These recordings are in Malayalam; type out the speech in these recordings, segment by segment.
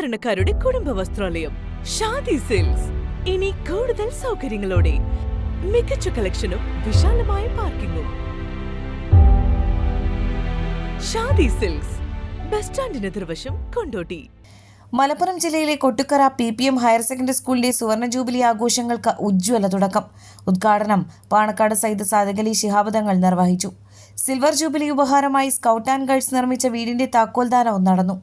സാധാരണക്കാരുടെ കുടുംബ വസ്ത്രാലയം ഷാദി സിൽക്സ്. ഇനി കൂടുതൽ സൗകര്യങ്ങളോടെ മികച്ച കളക്ഷനും വിശാലമായ പാർക്കിങ്ങും. ഷാദി സിൽക്സ് ബസ് സ്റ്റാൻഡിന് എതിർവശം കൊണ്ടോട്ടി. മലപ്പുറം ജില്ലയിലെ Kottukkara P P M higher secondary സ്കൂളിലെ സുവർണ ജൂബിലി ആഘോഷങ്ങൾക്ക് ഉജ്ജ്വല തുടക്കം. ഉദ്ഘാടനം പാണക്കാട് സൈദ് സാദകലി ശിഹാബദങ്ങൾ നിർവഹിച്ചു. സിൽവർ ജൂബിലി ഉപഹാരമായി സ്കൗട്ട് ആൻഡ് ഗൈഡ്സ് നിർമ്മിച്ച വീടിന്റെ താക്കോൽദാനവും നടന്നു.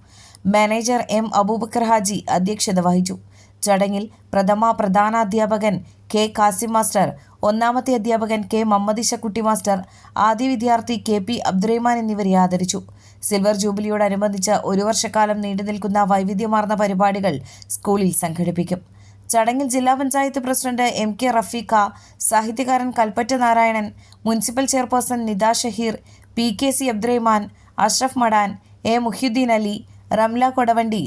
മാനേജർ എം അബൂബക്കർ ഹാജി അധ്യക്ഷത വഹിച്ചു. ചടങ്ങിൽ പ്രഥമ പ്രധാനാധ്യാപകൻ കെ കാസിം മാസ്റ്റർ ഒന്നാമത്തെ അധ്യാപകൻ കെ മമ്മദിശക്കുട്ടി മാസ്റ്റർ ആദ്യ വിദ്യാർത്ഥി കെ പി അബ്ദുറഹ്മാൻ എന്നിവരെ ആദരിച്ചു. സിൽവർ ജൂബിലിയോടനുബന്ധിച്ച് ഒരു വർഷക്കാലം നീണ്ടുനിൽക്കുന്ന വൈവിധ്യമാർന്ന പരിപാടികൾ സ്കൂളിൽ സംഘടിപ്പിക്കും. ചടങ്ങിൽ ജില്ലാ panchayat president M K Rafeeqa സാഹിത്യകാരൻ Kalpetta Narayanan municipal chairperson Nida Shaheer P K C Abdurahman Ashraf Madan A Muhyuddeen Ali Ramla Kodavandi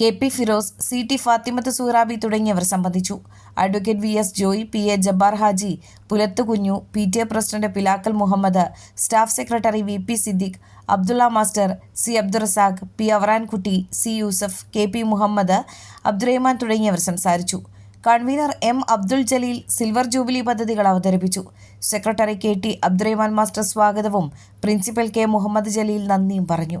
K P Firoz C T Fathimath Suharabi തുടങ്ങിയവർ സംബന്ധിച്ചു. Advocate V S Joy P A Jabbar Haji Pulath Kunju P T A president Pilakkal Muhammad staff secretary V P Siddique Abdulla master C Abdurazak P Avarankutty C Yusuf K P Muhammad Abdurahman തുടങ്ങിയവർ സംസാരിച്ചു. Convener M Abdul Jaleel silver jubilee പദ്ധതികൾ അവതരിപ്പിച്ചു. Secretary K T Abdurahman master സ്വാഗതവും പ്രിൻസിപ്പൽ കെ മുഹമ്മദ് ജലീൽ നന്ദിയും പറഞ്ഞു.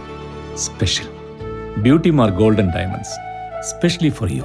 special beauty mar golden diamonds specially for you